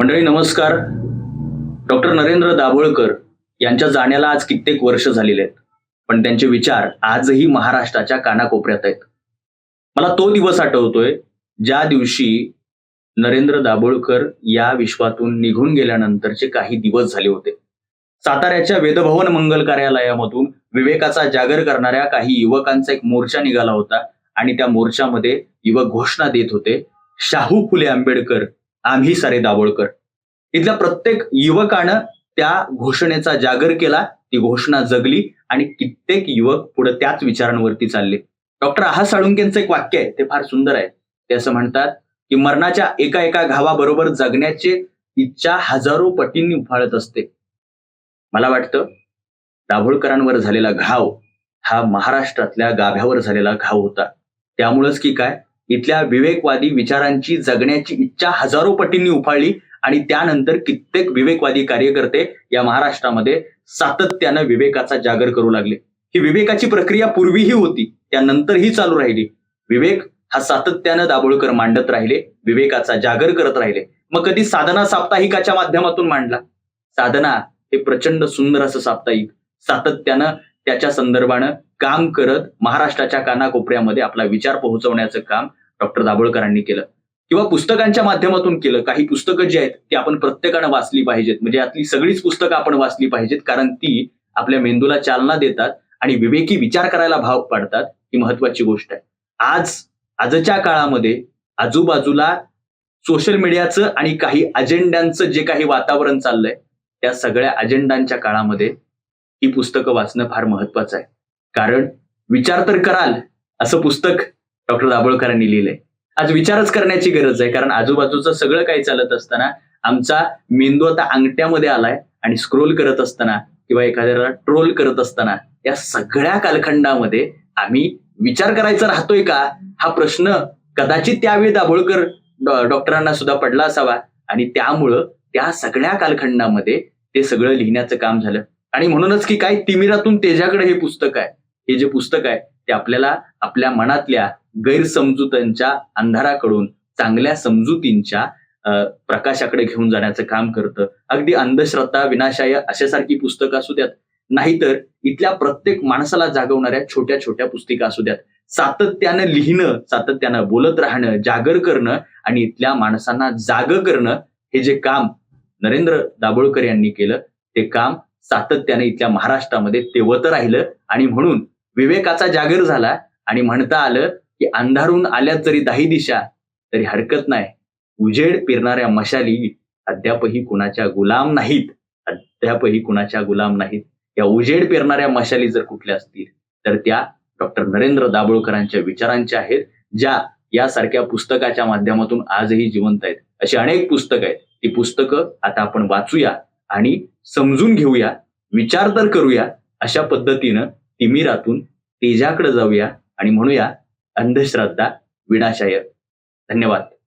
मंडळी नमस्कार. डॉक्टर नरेंद्र दाभोळकर यांच्या जाण्याला आज कित्येक वर्ष झालेले आहेत. पण त्यांचे विचार आजही महाराष्ट्राच्या कानाकोपऱ्यात आहेत. मला तो दिवस आठवतोय ज्या दिवशी नरेंद्र दाभोळकर या विश्वातून निघून गेल्यानंतरचे काही दिवस झाले होते. साताऱ्याच्या वेदभवन मंगल कार्यालयामधून विवेकाचा जागर करणाऱ्या काही युवकांचा एक मोर्चा निघाला होता आणि त्या मोर्चामध्ये युवक घोषणा देत होते शाहू फुले आंबेडकर आम्ही सारे दाभोळकर. इथल्या प्रत्येक युवकानं त्या घोषणेचा जागर केला ती घोषणा जगली आणि कित्येक युवक पुढे त्याच विचारांवरती चालले. डॉक्टर आहा साळुंकेंचं एक वाक्य आहे ते फार सुंदर आहे. ते असं म्हणतात की मरणाच्या एका एका घावाबरोबर जगण्याचे इच्छा हजारो पटींनी उफाळत असते. मला वाटतं दाभोळकरांवर झालेला घाव हा महाराष्ट्रातल्या गाभ्यावर झालेला घाव होता. त्यामुळंच की काय इथल्या विवेकवादी विचारांची जगण्याची इच्छा हजारो पटींनी उफाळली आणि त्यानंतर कित्येक विवेकवादी कार्यकर्ते या महाराष्ट्रामध्ये सातत्यानं विवेकाचा जागर करू लागले. ही विवेकाची प्रक्रिया पूर्वीही होती त्यानंतरही चालू राहिली. विवेक हा सातत्यानं दाभोळकर मांडत राहिले विवेकाचा जागर करत राहिले. मग कधी साधना साप्ताहिकाच्या माध्यमातून मांडला. साधना हे प्रचंड सुंदर असं साप्ताहिक. सातत्यानं त्याच्या संदर्भानं काम करत महाराष्ट्राच्या कानाकोपऱ्यामध्ये आपला विचार पोहोचवण्याचं काम डॉक्टर दाभोळकरांनी केलं. किंवा पुस्तकांच्या माध्यमातून केलं. काही पुस्तकं जी आहेत ती आपण प्रत्येकानं वाचली पाहिजेत. म्हणजे यातली सगळीच पुस्तकं आपण वाचली पाहिजेत. कारण ती आपल्या मेंदूला चालना देतात आणि विवेकी विचार करायला भाव पाडतात ही महत्वाची गोष्ट आहे. आज आजच्या काळामध्ये आजूबाजूला सोशल मीडियाचं आणि काही अजेंड्यांचं जे काही वातावरण चाललंय त्या सगळ्या अजेंडांच्या काळामध्ये ही पुस्तकं वाचणं फार महत्वाचं आहे. कारण विचार तर कराल असं पुस्तक डॉक्टर दाभोळकरांनी लिहिलंय. आज विचारच करण्याची गरज आहे कारण आजूबाजूचं सगळं काही चालत असताना आमचा मेंदू आता अंगठ्यामध्ये आलाय आणि स्क्रोल करत असताना किंवा एखाद्याला ट्रोल करत असताना या सगळ्या कालखंडामध्ये आम्ही विचार करायचा राहतोय का? हा प्रश्न कदाचित त्यावेळी दाभोळकर डॉक्टरांना सुद्धा पडला असावा. आणि त्यामुळं त्या सगळ्या कालखंडामध्ये ते सगळं लिहिण्याचं काम झालं. आणि म्हणूनच की काय तिमिरातून तेजाकडे हे पुस्तक आहे. हे जे पुस्तक आहे ते आपल्याला आपल्या मनातल्या गैरसमजुतांच्या अंधाराकडून चांगल्या समजुतींच्या प्रकाशाकडे घेऊन जाण्याचं काम करतं. अगदी अंधश्रद्धा विनाशाय अशासारखी पुस्तकं असू द्यात. नाहीतर इथल्या प्रत्येक माणसाला जागवणाऱ्या छोट्या छोट्या पुस्तिका असू द्यात. सातत्यानं लिहिणं सातत्यानं बोलत राहणं जागर करणं आणि इथल्या माणसांना जाग करणं हे जे काम नरेंद्र दाभोळकर यांनी केलं ते काम सातत्याने इथल्या महाराष्ट्रामध्ये तेवत राहिलं आणि म्हणून विवेकाचा जागर झाला आणि म्हणता आलं की अंधारून आल्यात जरी दाही दिशा तरी हरकत नाही. उजेड पेरणाऱ्या मशाली अद्यापही कुणाच्या गुलाम नाहीत. अद्यापही कुणाच्या गुलाम नाहीत. या उजेड पेरणाऱ्या मशाली जर कुठल्या असतील तर त्या डॉक्टर नरेंद्र दाभोळकरांच्या विचारांच्या आहेत ज्या यासारख्या पुस्तकाच्या माध्यमातून आजही जिवंत आहेत. अशी अनेक पुस्तकं आहेत. ती पुस्तकं आता आपण वाचूया आणि समजून घेऊया विचार तर करूया अशा पद्धतीनं तिमिरातून तेजाकडे जाऊया आणि म्हणूया अंधश्रद्धा विनाशाय. धन्यवाद.